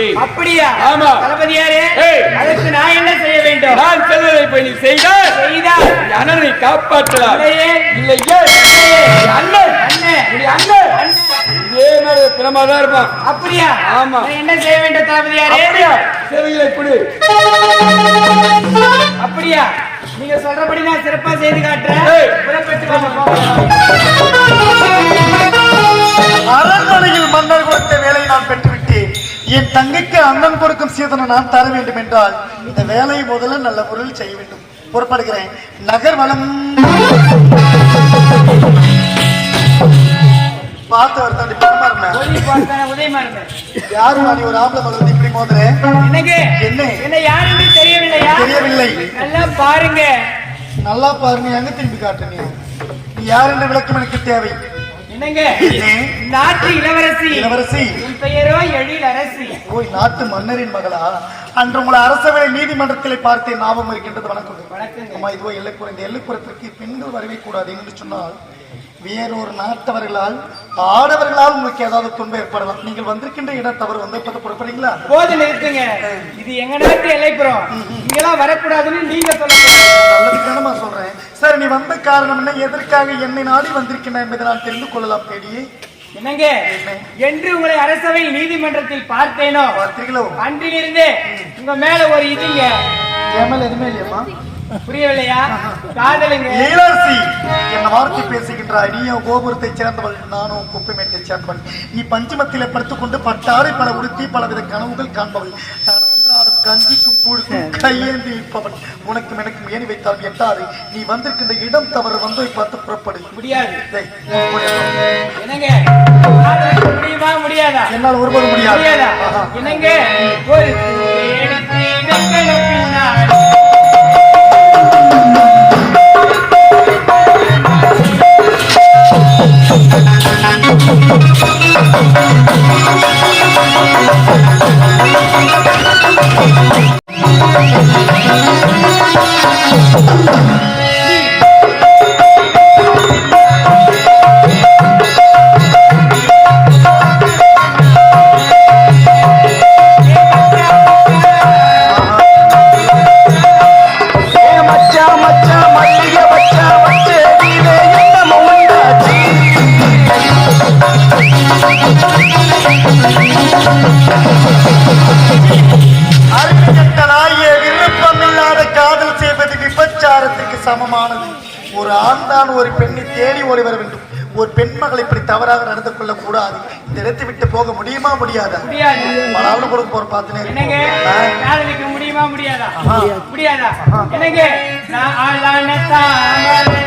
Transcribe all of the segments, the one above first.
ஆபத்து அப்படியா? ஆமா. தளபதியாரே. அதற்கு நான் என்ன செய்ய வேண்டும்? நான் செல்வதை போய் நீ செய்தால் செய்தால் அண்ணனை காப்பாற்றலாம். இல்லையே. அண்ணன். அண்ணன். இதே மாதிரி தினமா தான் இருப்பான். அப்படியா? ஆமா. என்ன செய்ய வேண்டும் தளபதியாரே? செவிகளை கொடு. அப்படியா? நீங்க சொல்றபடி நான் சிறப்பா செய்து காட்டுறேன். புறப்பட்டு வாங்க, கொடுக்கும் சீதனை நான் தர வேண்டும் என்றால் இந்த வேலையை முதல்ல நல்ல முறையில் செய்ய வேண்டும். புறப்படுகிறேன் நகர் வளம் பார்த்து வருத்தாண்டி பரமாறுன உதவி பார்த்தானே, உதயமானது. யாரு நான் ஒரு ஆம்பளை மகள் இப்படி மோதுறேன் என்னங்க என்ன? என்ன யாருன்னு தெரியவில்லை. நல்லா பாருங்க. நல்லா பாருங்க எங்க திரும்பி காட்டு நீ நீ யார் என்ற விளக்கம் எனக்கு தேவை. என்னங்க? என்ன? நாட்டு இளவரசி. இளவரசி. என் பெயரோ எழில் அரசி. ஓய் நாட்டு மன்னரின் மகளா? அன்று உங்களை அரசவை நீதிமன்றத்தில் பார்த்தேன் ஞாபகம் இருக்கின்றது. வணக்கம். வணக்கங்க. அம்மா இதுவோ எல்லைப்புறம் இந்த எல்லைப்புறத்திற்கு பெண்கள் வரவே கூடாது என்று சொன்னால் வேறொரு நாட்டவர்களால் ஆடவர்களால் உங்களுக்கு ஏதாவது துன்பம் ஏற்படலாம். நீங்கள் வந்திருக்கின்ற இடம் தவறு வந்து புறப்படுறீங்களா? போது நிறுத்துங்க இது எங்க நாட்டு எல்லைப்புறம். இங்கெல்லாம் வரக்கூடாதுன்னு நீங்க நல்லதுக்கானமா சொல்றேன். சரி நீ வந்த காரணம் என்ன? எதற்காக என்னை நாடி வந்திருக்கின்ற என்பதை நான் தெரிந்து கொள்ளலாம் தேடி. என்னங்க? என்று உங்களை அரசவை நீதிமன்றத்தில் பார்த்தேனோ? பார்த்தீங்களோ அன்றிலிருந்து உங்க மேல ஒரு இதுங்க எதுவுமே இல்லையம்மா. புரியவில்லையா? காதலுங்க. இளவரசி என்ன வார்த்தை பேசுகின்றாய் நீயோ கோபுரத்தை சேர்ந்தவள் நானும் குப்பைமேட்டை சேர்ந்தவள். நீ பஞ்சமத்திலே படுத்துக்கொண்டு பட்டாடை பல உடுத்தி பலவித கனவுகள் காண்பவள். நான் அன்றாடம் கஞ்சிக்கும் கூழுக்கும் கையேந்தி இருப்பவள். உனக்கும் எனக்கும் ஏறி வைத்தால் எட்டாது. நீ வந்திருக்கின்ற இடம் தவறு வந்து பார்த்து புறப்படு. முடியாது. முடியுமா முடியாதா? என்னால் ஒருபோதும் முடியாது. என்னங்க? ஒரு Thank you. விட்டு போக முடியுமா முடியாதா? முடியாது. பலாவது கொடுக்க போற பார்த்துனே என்னங்க? முடியுமா முடியாதா? ஆஹா. முடியாதா? என்னங்க? நான் ஆளான தாமரை.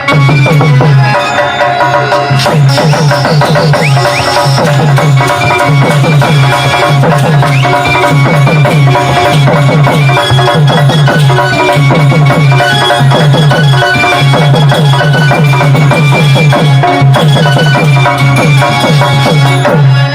நாயே,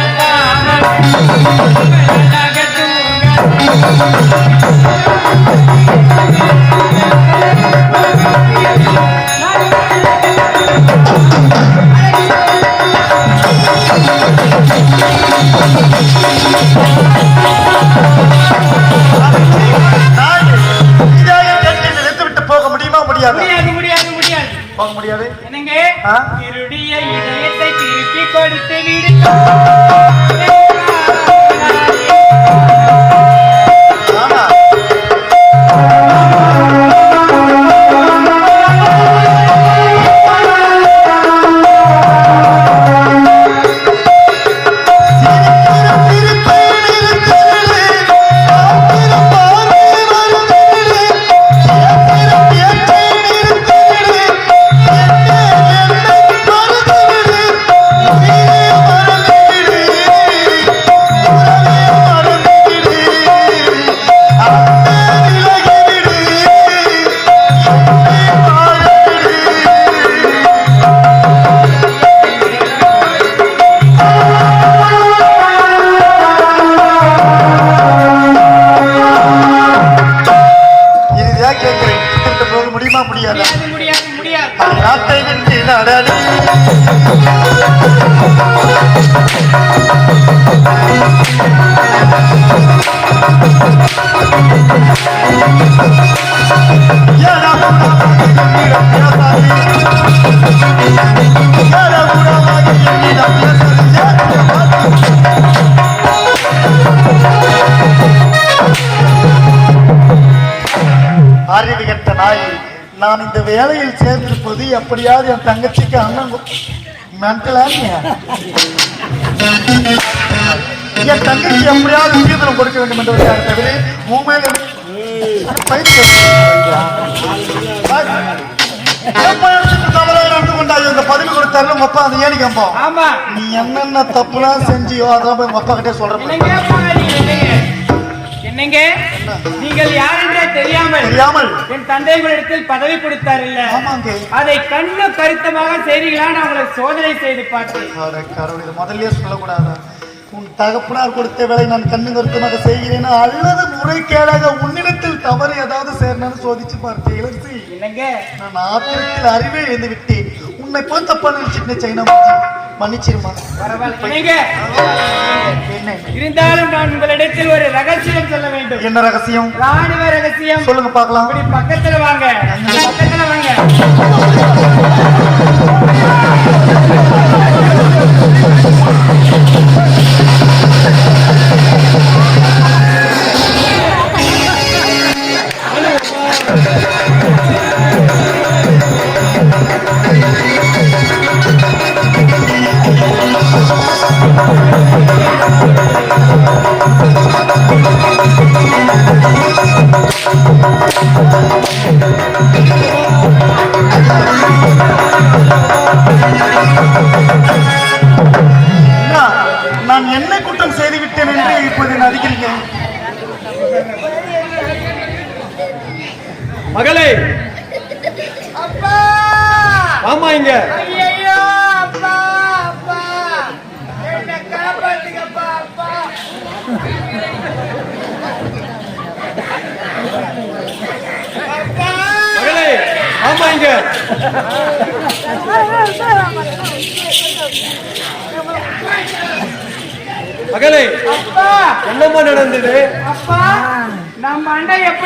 என்னங்க? திருடிய இதயத்தை திருப்பி கொடுத்து விடு. அறிவுகட்ட நாய். நான் இந்த வேலையில் சேர்ந்திருப்பது எப்படியாவது என் தங்கச்சிக்கு அண்ணன் மென்டலான்னு என் தங்கச்சி எப்படியாவது முக்கியத்துவம் கொடுக்க வேண்டும் என்று வருகிறார் தவிர உண்மையில பயிற்சி கொடுத்தாரு அப்பா அந்த ஏனி கம்பம் ஆமா. நீ என்னென்ன தப்புலாம் செஞ்சியோ அதெல்லாம் போய் அப்பா கிட்டே சொல்றேன். என்னங்க நீங்கள் யார் என்றே தெரியாமல் தெரியாமல். என் தந்தை உங்களிடத்தில் பதவி கொடுத்தார் இல்ல. அதை கண்ணு கருத்தமாக செய்றீங்களா நான் உங்களை சோதனை செய்து பார்த்தேன். முதல்லயே சொல்லக்கூடாதா? உன் தகப்பனார் கொடுத்த வேலை நான் கண்ணு கருத்தமாக செய்கிறேனா. அல்லது முறைகேடாக உன்னிடத்தில் தவறு ஏதாவது சேரணும்னு சோதிச்சு பார்த்தேன் இளசி என்னங்க? நான் ஆத்திரத்தில் அறிவே இழந்து விட்டேன் உன்னை போய் தப்பா நினைச்சிட்டு சைனா. மன்னிச்சிருமா? இருந்தாலும் நான் உங்களிடத்தில் ஒரு ரகசியம் சொல்ல வேண்டும். என்ன ரகசியம்? ராணுவ ரகசியம். சொல்லுங்க பார்க்கலாம். பக்கத்துல வாங்க. பக்கத்துல வாங்க. அண்ணா,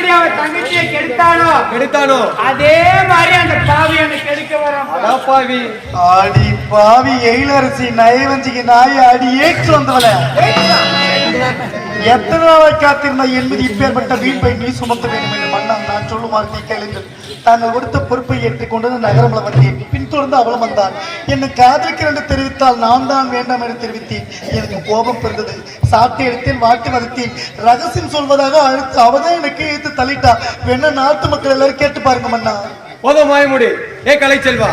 எப்படி அவன் தங்கச்சியை கெடுத்தானோ கெடுத்தானோ? அதே மாதிரி அந்த பாவி அந்த கெடுக்க வரும் அடாப்பாவி ஆடி பாவி எயிலரசி நயவஞ்சிக்கு நாய் அடி ஏற்று வந்தவள. எத்தனை நாளாய் காத்திருந்த என்பது இப்பேற்பட்ட வீண்பை நீ சுமத்த வேண்டும் என்று மன்னன் நான் சொல்லுமாறு நீ கேளுங்கள். தாங்கள் கொடுத்த பொறுப்பை ஏற்றுக்கொண்டு நகரமல வந்தேன் பின்தொடர்ந்து அவளும் வந்தாள் என்னை காதலிக்கிறேன் என்று தெரிவித்தால் நான் தான் வேண்டாம் என்று தெரிவித்தேன். எனக்கு கோபம் பிறந்தது. சாட்டை எடுத்தேன் வாட்டி வதத்தேன் ரகசியம் சொல்வதாக அழுத்து அவதான் எனக்கு எடுத்து தள்ளிட்டா வேணா நாட்டு மக்கள் எல்லாரும் கேட்டு பாருங்க மன்னா. போதும் மாயமுடி ஏ கலைச்செல்வா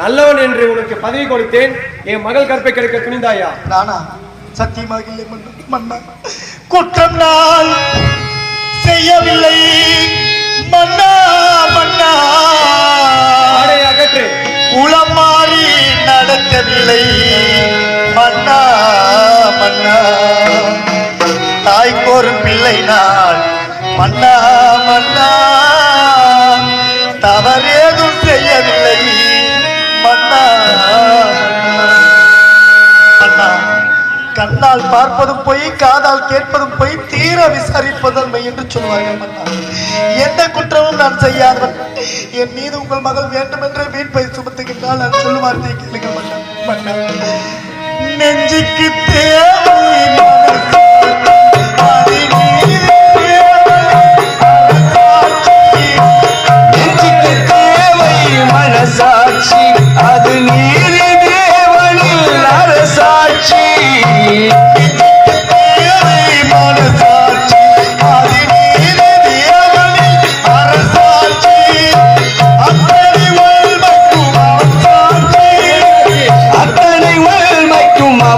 நல்லவன் என்று உனக்கு பதவி கொடுத்தேன். என் மகள் கற்பை கெடுக்க துணிந்தாயா? நானா? சத்தியமாக இல்லை மன்னா. மன்னா. குற்றம் நான் செய்யவில்லை. மன்னா மன்னா. உளம் மாறி நடக்கவில்லை. மன்னா மன்னா. தாய்க்கு ஒரு பிள்ளை நான். மன்னா மன்னா. தவறேதும் செய்யவில்லை. மன்னா. கண்ணால் பார்ப்பதும் பொய் காதால் கேட்பதும் பொய் தீர விசாரிப்பதன்மை என்று சொல்வார்கள் எந்த குற்றமும் நான் செய்யாதவன் என் மீது உங்கள் மகள் வேண்டுமென்றே வீண் பயிர் சுமத்துகின்றால் நான் சொல்லுவார்த்தை வார்த்தையை கேளுங்க நெஞ்சுக்கு தேவை மனசு, அது நீதி தேவனில் அரசாட்சி.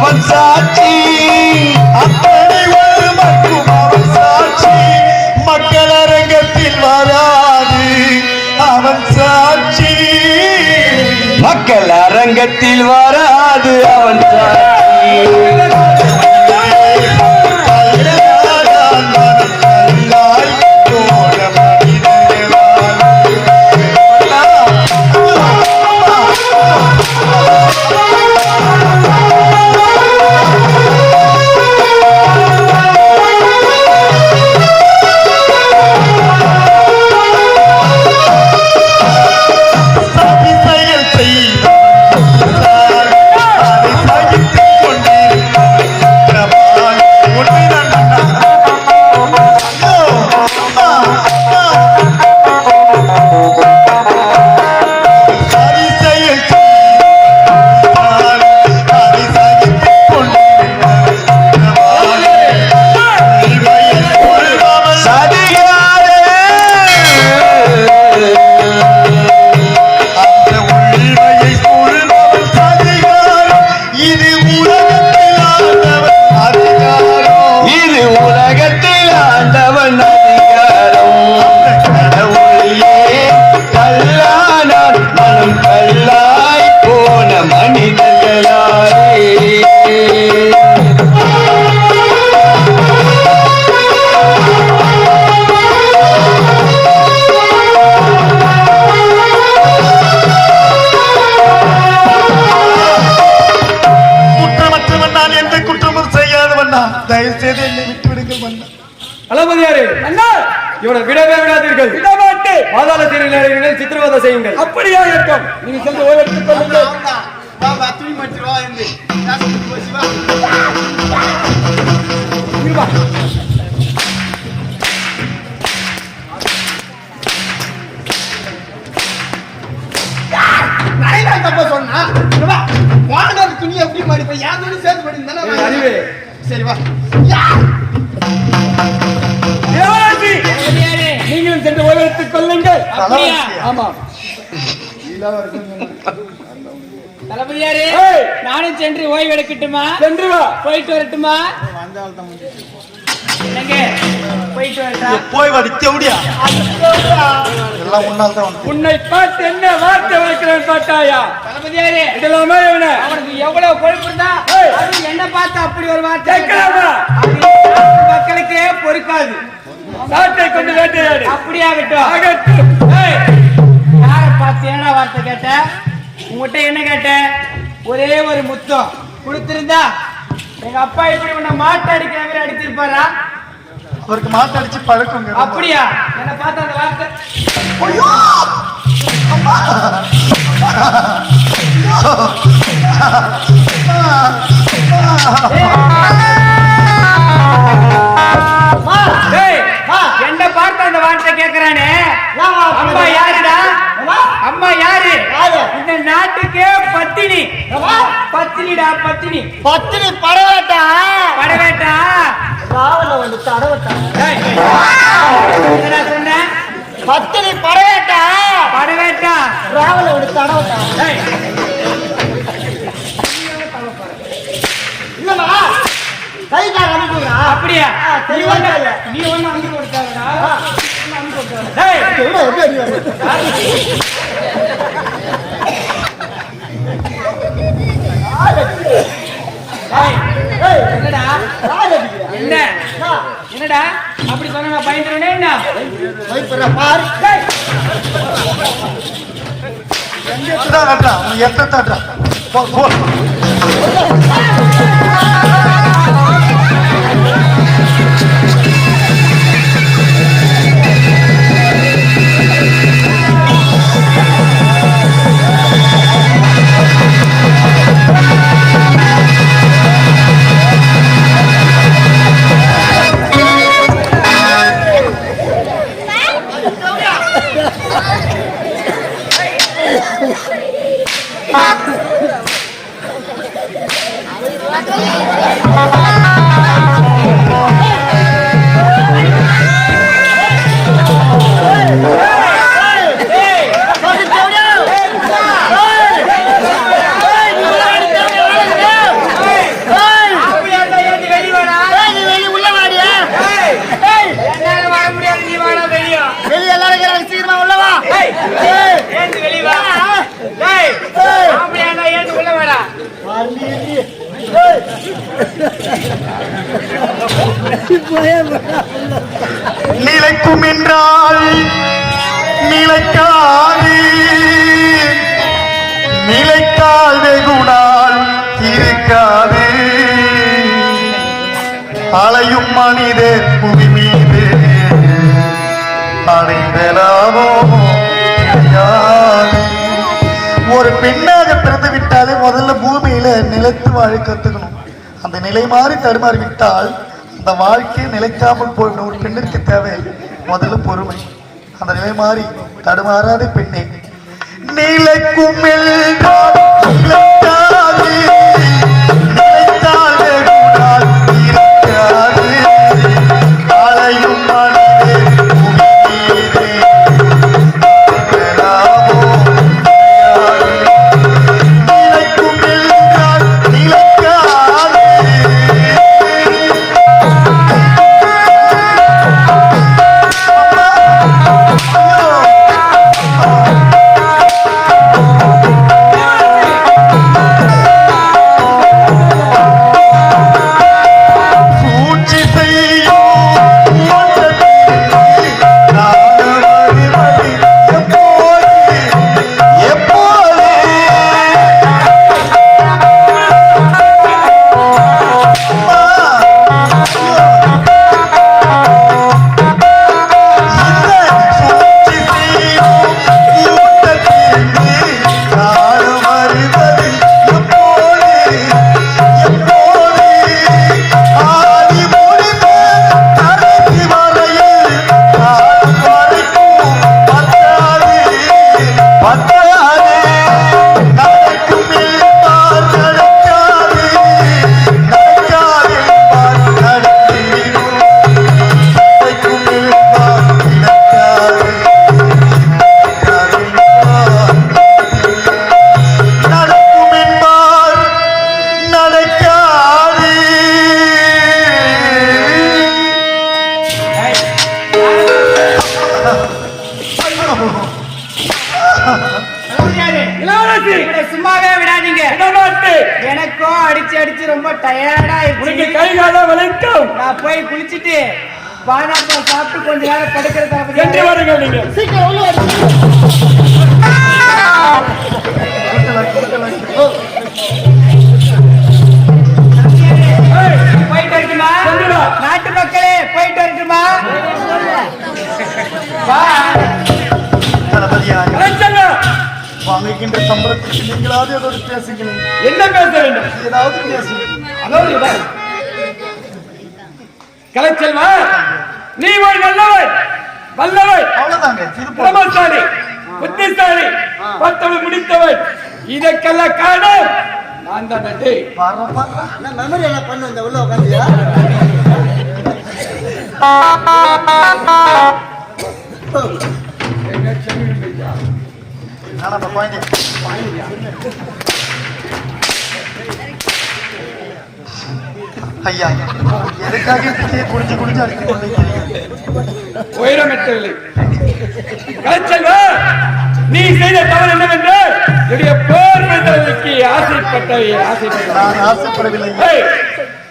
அவன் சாட்சி. அத்தனை வருமக்கும் அவன் சாட்சி. மக்கள் அரங்கத்தில் வராது அவன் சாட்சி. மக்கள் அரங்கத்தில் வர சிறையில் சித்திரவதை செய்யுங்கள். அப்படியா இருக்கும். நீங்க சென்று ஓய்வு எடுத்துக் கொள்ளுங்கள். தப்பா சொன்னா துணி எப்படி மடிப்ப என் துணி சேர்த்து படிந்தானே. சரி வா. நீங்களும் சென்று ஓய்வு எடுத்துக் கொள்ளுங்கள்? ஆமா. தளபதியாரே நானும் சென்று ஓய்வு எடுக்கட்டுமா? சென்று வா. போயிட்டு வரட்டுமா? போய் வாடி தேவடியா எல்லாம் உன்னால் தான் உன்னை பார்த்து என்ன வார்த்தை வைக்கிறேன் பார்த்தாயா? தளபதியாரே! இதெல்லாமே இவனை. அவனுக்கு எவ்வளவு கொழுப்பு இருந்தா என்ன பார்த்து அப்படி ஒரு வார்த்தை மக்களுக்கே சாட்டை கொண்டு வேட்டையாடு அப்படியாகட்டும் ஆகட்டும். யாரை பார்த்து என்ன வார்த்தை கேட்ட? உங்ககிட்ட என்ன கேட்ட? ஒரே ஒரு முத்தம். கொடுத்திருந்தா எங்க அப்பா இப்படி உன்னை மாட்டு அடிக்கிற மாதிரி அடிச்சிருப்பாரா அவருக்கு மாட்டடிச்சு பழக்கங்க அப்படியா? என்ன பார்த்து அந்த வார்த்தை ஏய், என்ன பார்த்து அந்த வார்த்தை கேக்குறானே? அம்மா யாருடா? அம்மா யாரு? இந்த நாட்டுக்கே பத்தினி. பத்தினிடா பத்தினி. பத்தினி படவேட்டா? படவேட்டா? ராவல வந்து தடவட்டா? சொன்ன? பத்தினி படவேட்டா? படவேட்டா? ராவல வந்து தடவட்டா ஏய், இல்லம்மா கை கால் அனுப்புறா அப்படியா? நீ ஒண்ணு இல்ல. நீ ஒண்ணு அங்க கொடுத்தாடா டேய், எப்படி அடிவாங்க என்னடா? என்ன? என்னடா? அப்படி சொன்னா நான் பயந்துருவேனே என்ன? பயப்படுற பாரு. எத்த தட்டுறா போ. போ அப்படியா நிலைக்கும் என்றால் நிலைக்காது. நிலைக்கால் வெகுனால் இருக்காது. அலையும் மனிதர் புவி மீது அடைந்தலாமோ தெரியாது. ஒரு பெண்ணாக பிறந்து விட்டாலே முதல்ல பூமியில நிலைத்து வாழ கத்துக்கணும். அந்த நிலை மாறி தடுமாறி விட்டால் இந்த வாழ்க்கை நிலைக்காமல் போய்விடும் ஒரு பெண்ணிற்கு தேவை முதல்ல பொறுமை. அந்த நிலை மாறி தடுமாறாத பெண்ணே நிலைக்கும் பானாப்பழம் சாப்பிட்டு கொஞ்ச நேரம் படுக்கிறதா நீ ஒரு நல்லவன் வல்லவன். அவ்வளவுதாங்க. பிரமசாலி புத்திசாலி பத்தவன் முடித்தவன். இதற்கெல்லாம் காரணம் நான் தான் நட்டு மெமரி எல்லாம் பண்ணு இந்த உள்ள உட்காந்தியா குழந்தை. ஐயா எதுக்காக இப்படியே குடிச்சு குடிச்சு அடிச்சு கொண்டிருக்கிறீங்க உயரம் எட்டவில்லை கலைச்செல்வா நீ செய்த தவறு என்னவென்று என்னுடைய போர் பெற்றவர்களுக்கு ஆசைப்பட்ட ஆசைப்பட்ட நான் ஆசைப்படவில்லை.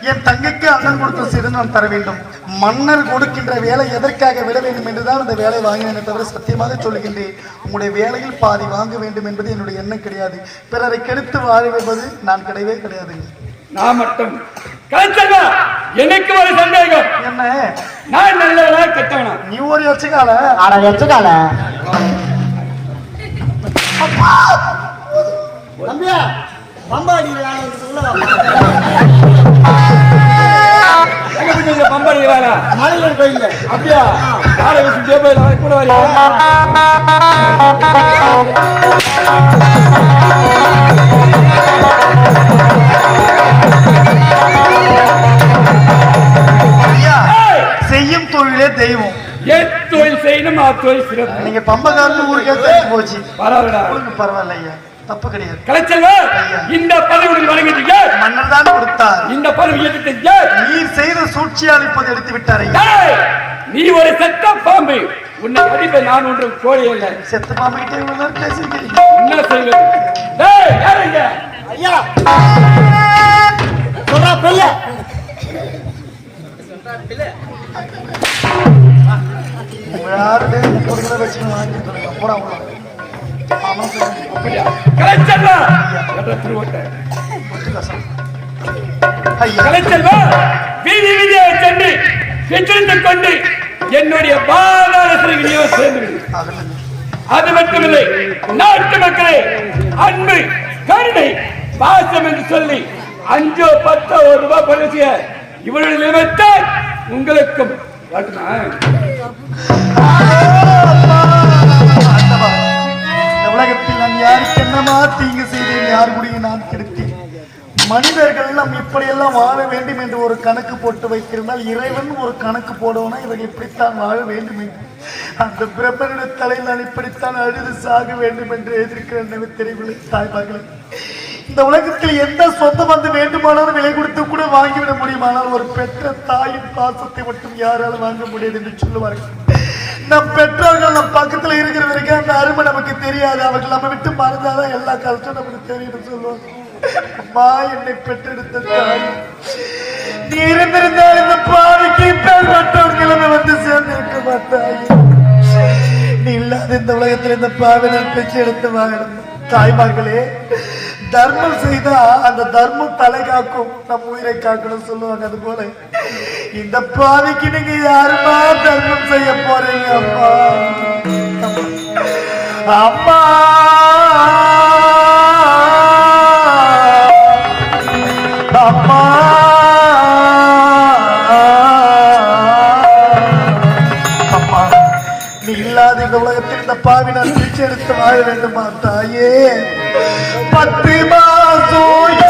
என் தங்கைக்கு அண்ணன் கொடுத்த சிறு நான் தர வேண்டும். மன்னர் கொடுக்கின்ற வேலை எதற்காக விட வேண்டும் என்றுதான் அந்த வேலை வாங்கினேன் தவிர சத்தியமாக சொல்லுகின்றேன். உங்களுடைய வேலையில் பாதி வாங்க வேண்டும் என்பது என்னுடைய எண்ணம் கிடையாது. பிறரை கெடுத்து வாழ வைப்பது நான் கிடையவே கிடையாதுங்க நான் மட்டும் எனக்கு ஒரு சந்தேகம். என்ன? நான் நல்லவனா கெட்டவனா? நீ ஒரு யோசிக்கால ஆனா எச்சுக்கால. தம்பியா பம்பா அடிக்கிறாங்க உள்ள வா. எங்க போய் இந்த பம்படி வேலை? மலையர் கோயில்ல அப்படியா? காலை வச்சு ஜோபையில் கூட வரையா செய்யும் தொழிலே தெய்வம். என் தொழில் செய்யணும் ஆ தொழில் சிறப்பு. நீங்க பம்பகாரன்னு ஊருக்கே தெரிஞ்சு போச்சு. பரவாயில்ல உங்களுக்கு பரவாயில்ல ஐயா தப்பு கிடையாது. கலைச்செல்வா இந்த பதவி வழங்கிட்டீங்க மன்னர் தான் கொடுத்தார். இந்த பதவி எடுத்தீங்க நீ செய்த சூழ்ச்சியால் இப்போது எடுத்து விட்டார் நீ ஒரு செத்த பாம்பு. உன்னை அடிப்ப நான் ஒன்றும் கோழி இல்லை செத்து பாம்புகிட்டே இவ்வளவு பேசிருக்கீங்க என்ன செய்வது? டேய், யாருங்க ஐயா? சொல்றா கொடுக்கிற வீதி வீதியாக சென்று கொண்டு என்னுடைய பாதாளத்திற்கு நீயும் சேர்ந்து அது மட்டுமில்லை நாட்டு மக்களே அன்பு கருணை பாசம் என்று சொல்லி அஞ்சோ பத்தோ ஒரு ரூபாய் பரிசிய இவருடைய நிலைமைத்தான் உங்களுக்கும். உலகத்தில் நான் யாருக்கு என்னமா தீங்கு செய்தேன்? யார் முடியும் நான் கெடுத்தேன்? மனிதர்கள் நாம் இப்படியெல்லாம் வாழ வேண்டும் என்று ஒரு கணக்கு போட்டு வைத்திருந்தால் இறைவன் ஒரு கணக்கு போடவனா? இவர்கள் இப்படித்தான் வாழ வேண்டும் என்று. அந்த பிரபனுடைய தலையில் நான் இப்படித்தான் அழுது சாக வேண்டும் என்று எதிர்க்கிறேன் எனக்கு தெரியவில்லை தாய்மார்களே இந்த உலகத்தில் எந்த சொந்த வந்து வேண்டுமானாலும் விலை கொடுத்து கூட வாங்கிவிட முடியுமானால் ஒரு பெற்ற தாயின் பாசத்தை மட்டும் யாராலும் வாங்க முடியாது என்று சொல்லுவார்கள். நம் பெற்றோர்கள் நம் பக்கத்துல இருக்கிற வரைக்கும் அந்த அருமை நமக்கு தெரியாது. அவர்கள் நம்ம விட்டு மறந்தாதான் எல்லா கஷ்டம் நமக்கு தெரியும் சொல்லுவாங்க அம்மா என்னை பெற்றெடுத்த தாய். நீ இருந்திருந்தால் இந்த பாவிக்கு பேர் மற்றொரு நிலைமை வந்து சேர்ந்திருக்க மாட்டாய். நீ இல்லாத இந்த உலகத்தில் இந்த பாவினர் நான் பெற்று எடுத்து வாழணும் தாய்மார்களே தர்மம் செய்தா அந்த தர்மம் தலை காக்கும். நம் உயிரை காக்கணும் சொல்லுவாங்க அது போல. இந்த பாதைக்கு நீங்க யாருமா தர்மம் செய்ய போறீங்க அம்மா அம்மா! அம்மா! அம்மா! நீ இல்லாத இந்த உலகத்தை இந்த பாவி நான் பிரிச்சு எடுத்து வாழ வேண்டுமா தாயே? பத்து மாசம்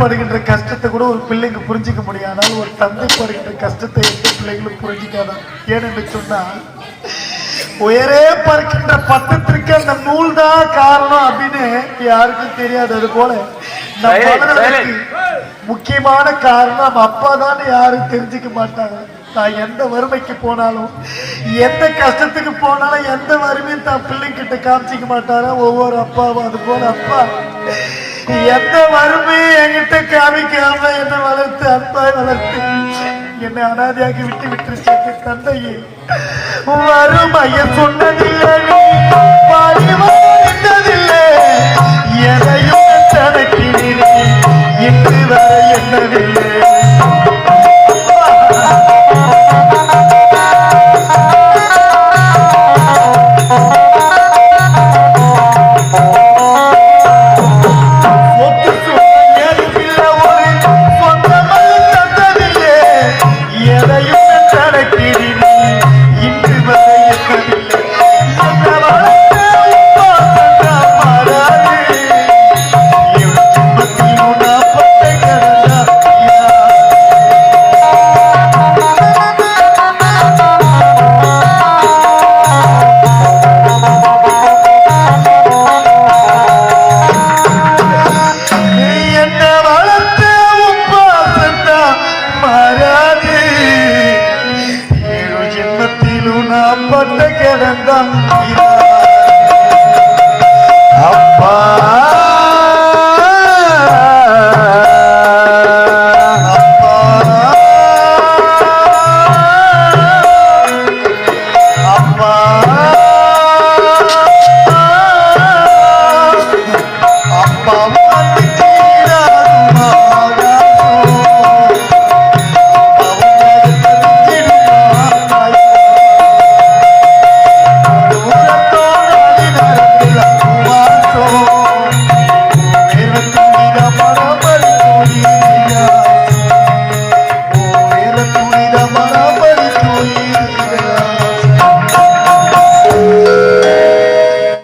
படுகின்ற கஷ்டத்தை கூட ஒரு பிள்ளைங்க புரிஞ்சிக்க முடியாதால் ஒரு தந்தை படுகின்ற கஷ்டத்தை எந்த பிள்ளைகளும் புரிஞ்சிக்காதான் ஏனென்று சொன்னால் உயரே பறக்கின்ற பத்தத்திற்கு அந்த நூல் தான் காரணம் அப்படின்னு யாருக்கும் தெரியாது. அது போல முக்கியமான காரணம் நம்ம அப்பா தான் யாரும் தெரிஞ்சுக்க மாட்டாங்க. நான் எந்த வறுமைக்கு போனாலும் எந்த கஷ்டத்துக்கு போனாலும் எந்த வறுமையும் தான் பிள்ளைங்கிட்ட காமிச்சிக்க மாட்டாரா ஒவ்வொரு அப்பாவும் அது போல அப்பா எந்த வறுமையும் என்கிட்ட காமிக்காம என்னை வளர்த்து அன்பாய் வளர்த்து என்னை அனாதையாக்கி விட்டு விட்டு தந்தையே. வறுமைய சொன்னதில்லை நீ